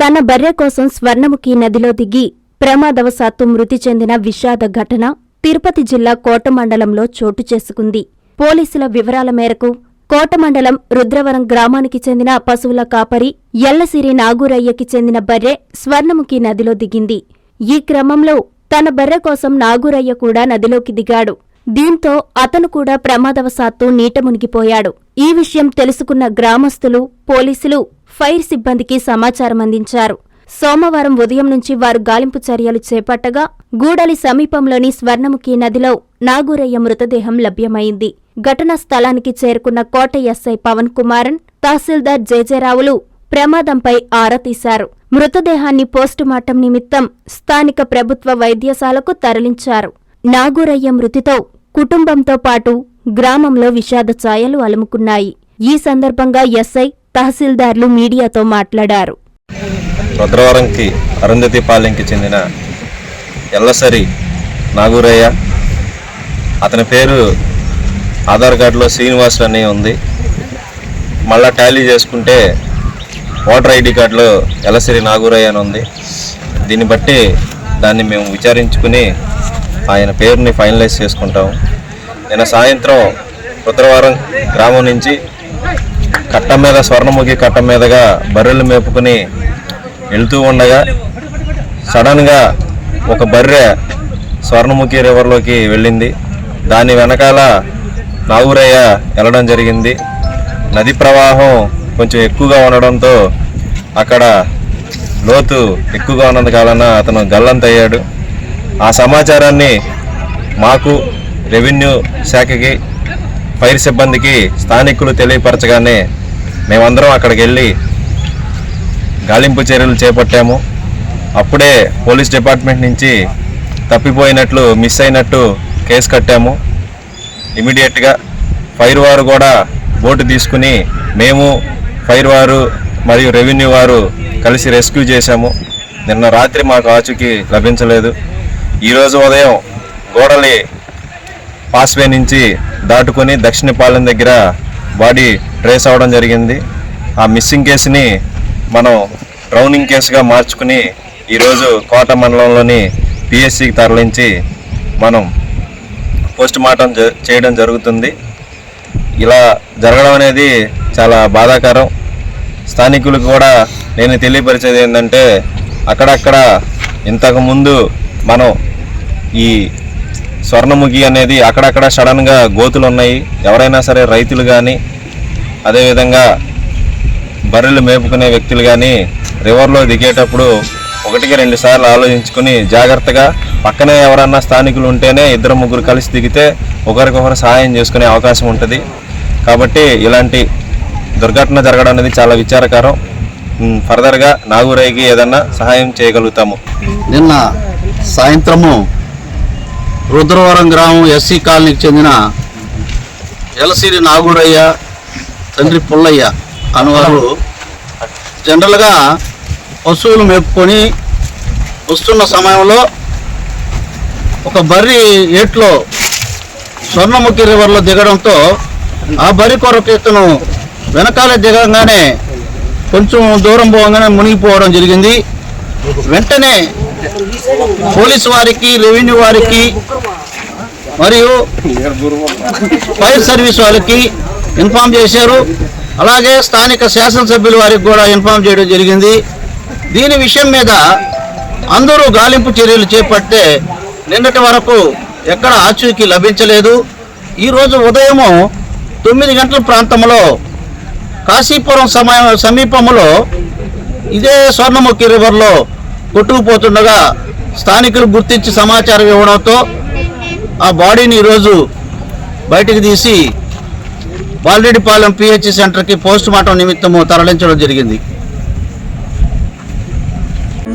తన బర్రె కోసం స్వర్ణముఖి నదిలో దిగి ప్రమాదవశాత్తు మృతి చెందిన విషాద ఘటన తిరుపతి జిల్లా కోట మండలంలో చోటు చేసుకుంది. పోలీసుల వివరాల మేరకు కోట మండలం రుద్రవరం గ్రామానికి చెందిన పశువుల కాపరి ఎల్లసిరి నాగూరయ్యకి చెందిన బర్రె స్వర్ణముఖి నదిలో దిగింది. ఈ క్రమంలో తన బర్రె కోసం నాగూరయ్య కూడా నదిలోకి దిగాడు. దీంతో అతను కూడా ప్రమాదవశాత్తు నీట మునిగిపోయాడు. ఈ విషయం తెలుసుకున్న గ్రామస్తులు పోలీసులు ఫైర్ సిబ్బందికి సమాచారం అందించారు. సోమవారం ఉదయం నుంచి వారు గాలింపు చర్యలు చేపట్టగా గూడలి సమీపంలోని స్వర్ణముఖి నదిలో నాగూరయ్య మృతదేహం లభ్యమైంది. ఘటనా స్థలానికి చేరుకున్న కోట ఎస్ఐ పవన్ కుమారన్ తహసీల్దార్ జేజేరావులు ప్రమాదంపై ఆరా తీశారు. మృతదేహాన్ని పోస్టుమార్టం నిమిత్తం స్థానిక ప్రభుత్వ వైద్యశాలకు తరలించారు. నాగూరయ్య మృతితో కుటుంబంతో పాటు గ్రామంలో విషాద ఛాయలు అలుముకున్నాయి. ఈ సందర్భంగా ఎస్ఐ తహసీల్దార్లు మీడియాతో మాట్లాడారు. భద్రవరంకి అరుంధతి పాలెంకి చెందిన ఎల్లసరి నాగూరయ్య. అతని పేరు ఆధార్ కార్డులో శ్రీనివాసులు అని ఉంది. మళ్ళా టాలీ చేసుకుంటే ఓటర్ ఐడి కార్డులో ఎల్లసరి నాగూరయ్య అని ఉంది. దీన్ని బట్టి దాన్ని మేము విచారించుకుని ఆయన పేరుని ఫైనలైజ్ చేసుకుంటాం నిన్న సాయంత్రం రుద్రవరం గ్రామం నుంచి కట్ట మీద స్వర్ణముఖి కట్ట మీదగా బర్రెలు మేపుకుని వెళ్తూ ఉండగా సడన్గా ఒక బర్రె స్వర్ణముఖి రివర్లోకి వెళ్ళింది. దాని వెనకాల నాగూరయ్య వెళ్ళడం జరిగింది. నది ప్రవాహం కొంచెం ఎక్కువగా ఉండడంతో అక్కడ లోతు ఎక్కువగా ఉన్నందు కాలన అతను గల్లంతయ్యాడు. ఆ సమాచారాన్ని మాకు రెవెన్యూ శాఖకి ఫైర్ సిబ్బందికి స్థానికులు తెలియపరచగానే మేమందరం అక్కడికి వెళ్ళి గాలింపు చర్యలు చేపట్టాము. అప్పుడే పోలీస్ డిపార్ట్మెంట్ నుంచి తప్పిపోయినట్లు మిస్ అయినట్టు కేసు కట్టాము. ఇమీడియట్గా ఫైర్ వారు కూడా బోటు తీసుకుని మేము ఫైర్ వారు మరియు రెవెన్యూ వారు కలిసి రెస్క్యూ చేశాము. నిన్న రాత్రి మాకు ఆచూకీ లభించలేదు. ఈరోజు ఉదయం గోడలి పాస్వే నుంచి దాటుకొని దక్షిణపాలెం దగ్గర బాడీ ట్రేస్ అవ్వడం జరిగింది. ఆ మిస్సింగ్ కేసుని మనం డ్రౌనింగ్ కేసుగా మార్చుకుని ఈరోజు కోట మండలంలోని పిఎస్సికి తరలించి మనం పోస్ట్ మార్టం చేయడం జరుగుతుంది. ఇలా జరగడం అనేది చాలా బాధాకరం. స్థానికులకు కూడా నేను తెలియపరిచేది ఏంటంటే అక్కడక్కడ ఇంతకుముందు మనం ఈ స్వర్ణముఖి అనేది అక్కడక్కడ సడన్గా గోతులు ఉన్నాయి ఎవరైనా సరే రైతులు కానీ అదేవిధంగా బర్రెలు మేపుకునే వ్యక్తులు కానీ రివర్లో దిగేటప్పుడు ఒకటికి రెండు సార్లు ఆలోచించుకుని జాగ్రత్తగా పక్కనే ఎవరన్నా స్థానికులు ఉంటేనే ఇద్దరు ముగ్గురు కలిసి దిగితే ఒకరికొకరు సహాయం చేసుకునే అవకాశం ఉంటుంది. కాబట్టి ఇలాంటి దుర్ఘటన జరగడం అనేది చాలా విచారకరం. ఫర్దర్గా నాగురైకి ఏదన్నా సహాయం చేయగలుగుతాము. నిన్న సాయంత్రము రుద్రవరం గ్రామం ఎస్సీ కాలనీకి చెందిన ఎలసిరి నాగురయ్య తండ్రి పుల్లయ్య అనువారు. జనరల్గా పశువులు మేపుకొని వస్తున్న సమయంలో ఒక బర్రి ఏట్లో స్వర్ణముఖి రివర్లో దిగడంతో ఆ బర్రి కొరకు ఇతను వెనకాలే దిగంగానే కొంచెం దూరం పోగానే మునిగిపోవడం జరిగింది. వెంటనే పోలీసు వారికి రెవెన్యూ వారికి మరియు ఫైర్ సర్వీస్ వాళ్ళకి ఇన్ఫామ్ చేశారు. అలాగే స్థానిక శాసనసభ్యుల వారికి కూడా ఇన్ఫామ్ చేయడం జరిగింది. దీని విషయం మీద అందరూ గాలింపు చర్యలు చేపట్టే నిన్నటి వరకు ఎక్కడ ఆచూకీ లభించలేదు. ఈరోజు ఉదయము తొమ్మిది గంటల ప్రాంతంలో కాశీపురం సమయ సమీపంలో ఇదే స్వర్ణముఖి రివర్లో కొట్టుకుపోతుండగా స్థానికులు గుర్తించి సమాచారం ఇవ్వడంతో ఆ బాడీని ఈరోజు బయటికి తీసి బాలరెడ్డిపాలెం పిహెచ్ సెంటర్కి పోస్ట్ మార్టం నిమిత్తము తరలించడం జరిగింది.